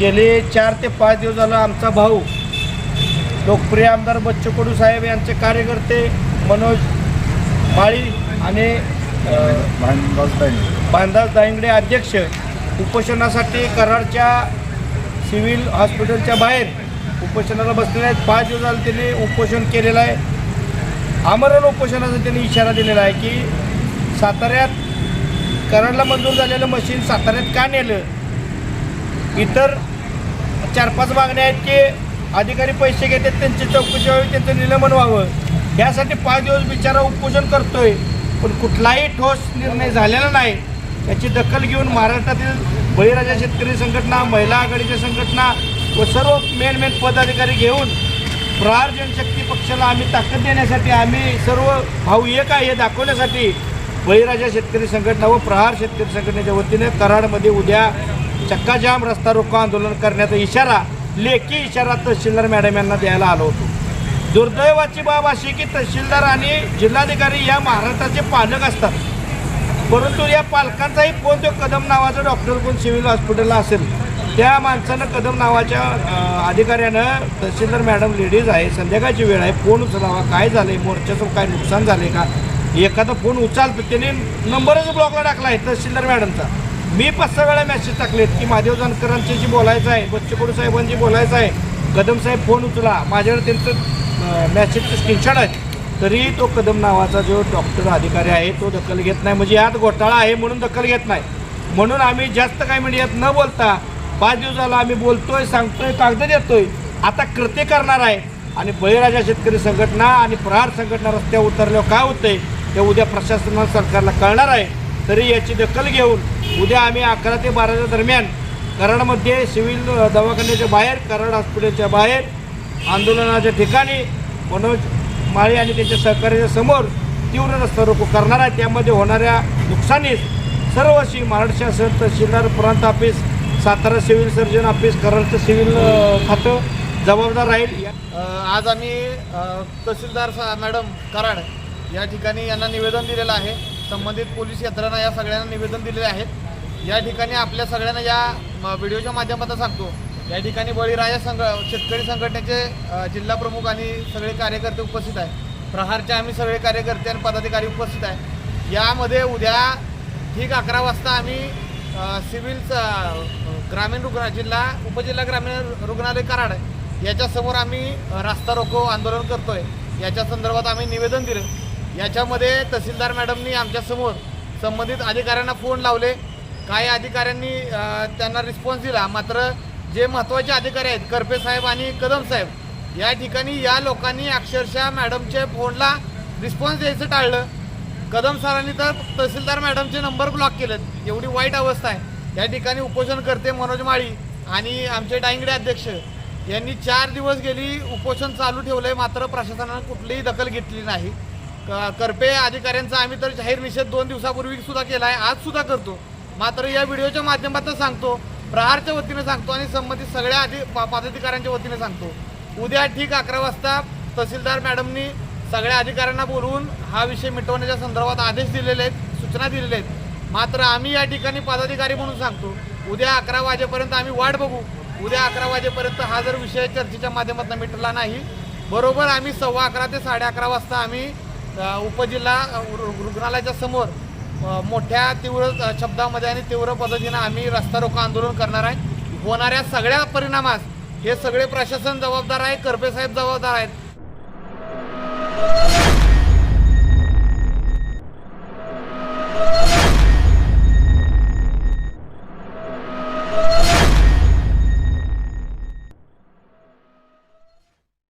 गेले चार ते पाच दिवस झालं आमचा भाऊ लोकप्रिय आमदार बच्चू कडू साहेब यांचे कार्यकर्ते मनोज माळी आणि बांधास दायंगडे अध्यक्ष उपोषणासाठी कराडच्या सिव्हिल हॉस्पिटलच्या बाहेर उपोषणाला बसलेले आहेत. पाच दिवस झाले त्यांनी उपोषण केलेलं आहे. आमरण उपोषणाचा त्यांनी इशारा दिलेला आहे की साताऱ्यात कराडला मंजूर झालेलं मशीन साताऱ्यात का नेलं? इतर चार पाच मागण्या आहेत की अधिकारी पैसे घेतात त्यांची चौकशी व्हावी त्यांचं निलंबन व्हावं. यासाठी पाच दिवस बिचारा उपोषण करतोय. पण कुठलाही ठोस निर्णय झालेला नाही. याची दखल घेऊन महाराष्ट्रातील बळीराजा शेतकरी संघटना महिला आघाडीच्या संघटना व सर्व मेन मेन पदाधिकारी घेऊन प्रहार जनशक्ती पक्षाला आम्ही ताकद देण्यासाठी आम्ही सर्व भाऊ एक आहे हे दाखवण्यासाठी बळीराजा शेतकरी संघटना व प्रहार शेतकरी संघटनेच्या वतीने कराडमध्ये उद्या चक्काजाम रस्ता रोको आंदोलन करण्याचा इशारा लेखी इशारा तहसीलदार मॅडम यांना द्यायला आलो होतो. दुर्दैवाची बाब अशी की तहसीलदार आणि जिल्हाधिकारी या महाराष्ट्राचे पालक असतात. परंतु या पालकांचाही फोन तो कदम नावाचा डॉक्टर कोण सिव्हिल हॉस्पिटलला असेल त्या माणसानं कदम नावाच्या अधिकाऱ्यानं तहसीलदार मॅडम लेडीज आहे संध्याकाळची वेळ आहे फोन उचलावा काय झालं आहे मोर्चाचं काय नुकसान झालं आहे का? एखादा फोन उचलतो त्याने नंबरच ब्लॉकला टाकला आहे तहसीलदार मॅडमचा. मी पाच सहा वेळा मेसेज टाकलेत की महादेव जानकरांच्याशी बोलायचं आहे बच्चेकडू साहेबांशी बोलायचं आहे कदम साहेब फोन उचला. माझ्याकडे त्यांचं मॅसेजचं स्क्रीनशॉट आहे. तरी तो कदम नावाचा जो डॉक्टर अधिकारी आहे तो दखल घेत नाही. म्हणजे यात घोटाळा आहे म्हणून दखल घेत नाही. म्हणून आम्ही जास्त काय मीडियात न बोलता पाच दिवसाला आम्ही बोलतोय सांगतोय कागद देतोय. आता कृते करणार आहे. आणि बळीराजा शेतकरी संघटना आणि प्रहार संघटना रस्त्यावर उतरल्यावर काय होतंय ते उद्या प्रशासनाला सरकारला कळणार आहे. तरी याची दखल घेऊन उद्या आम्ही अकरा ते बाराच्या दरम्यान कराडमध्ये सिव्हिल दवाखान्याच्या बाहेर कराड हॉस्पिटलच्या बाहेर आंदोलनाच्या ठिकाणी मनोज माळी आणि त्यांच्या सहकार्याच्या समोर तीव्र रस्ता रोको करणार आहे. त्यामध्ये होणाऱ्या नुकसानीस सर्व श्री महाराष्ट्र शासन तहसीलदार प्रांत office Satara civil surgeon office कराडचं civil खातं जबाबदार राहील. या- आज आम्ही तहसीलदार मॅडम कराड या ठिकाणी यांना निवेदन दिलेलं आहे. संबंधित पोलीस यंत्रणा या सगळ्यांना निवेदन दिलेले आहेत. या ठिकाणी आपल्या सगळ्यांना या व्हिडिओच्या माध्यमातून सांगतो. या ठिकाणी बळीराजा संघ शेतकरी संघटनेचे जिल्हा प्रमुख आणि सगळे कार्यकर्ते उपस्थित आहे प्रहारचे आम्ही सगळे कार्यकर्ते आणि पदाधिकारी उपस्थित आहे यामध्ये उद्या ठीक अकरा वाजता आम्ही अ, सिव्हिल ग्रामीण रुग्ण जिल्हा उपजिल्हा ग्रामीण रुग्णालय कराड याच्यासमोर आम्ही रास्ता रोको आंदोलन करतोय. याच्या संदर्भात आम्ही निवेदन दिलं. याच्यामध्ये तहसीलदार मॅडमनी आमच्यासमोर संबंधित अधिकाऱ्यांना फोन लावले. काही अधिकाऱ्यांनी त्यांना रिस्पॉन्स दिला. मात्र जे महत्त्वाचे अधिकारी आहेत करपे साहेब आणि कदम साहेब या ठिकाणी या लोकांनी अक्षरशः मॅडमच्या फोनला रिस्पॉन्स द्यायचं टाळलं. कदम सरांनी तर तहसीलदार मॅडमचे नंबर ब्लॉक केलेत. एवढी वाईट अवस्था आहे. या ठिकाणी उपोषण करते मनोज माळी आणि आमचे डायंगडे अध्यक्ष. यांनी चार दिवस गेली उपोषण चालू ठेवलं आहे मात्र प्रशासनानं कुठलीही दखल घेतली नाही. करपे अधिकाऱ्यांचा आम्ही तर जाहीर निषेध दोन दिवसापूर्वी सुद्धा केला आहे आज सुद्धा करतो. मात्र या व्हिडिओच्या माध्यमातून सांगतो प्रहारच्या वतीने सांगतो आणि संबंधित सगळ्या अधि पदाधिकाऱ्यांच्या वतीने सांगतो. उद्या ठीक अकरा वाजता तहसीलदार मॅडमनी सगळ्या अधिकाऱ्यांना बोलवून हा विषय मिटवण्याच्या संदर्भात आदेश दिलेले आहेत सूचना दिलेल्या आहेत. मात्र आम्ही या ठिकाणी पदाधिकारी म्हणून सांगतो उद्या अकरा वाजेपर्यंत आम्ही वाट बघू. उद्या अकरा वाजेपर्यंत हा जर विषय चर्चेच्या माध्यमातून मिटला नाही बरोबर आम्ही सव्वा अकरा ते साडे अकरा वाजता आम्ही उपजिल्हा रु- रुग्णालयाच्या समोर मोठ्या तीव्र शब्दामध्ये आणि तीव्र पद्धतीनं आम्ही रस्ता रोको आंदोलन करणार आहे. होणाऱ्या सगळ्या परिणामास हे सगळे प्रशासन जबाबदार आहे करपे साहेब जबाबदार आहेत.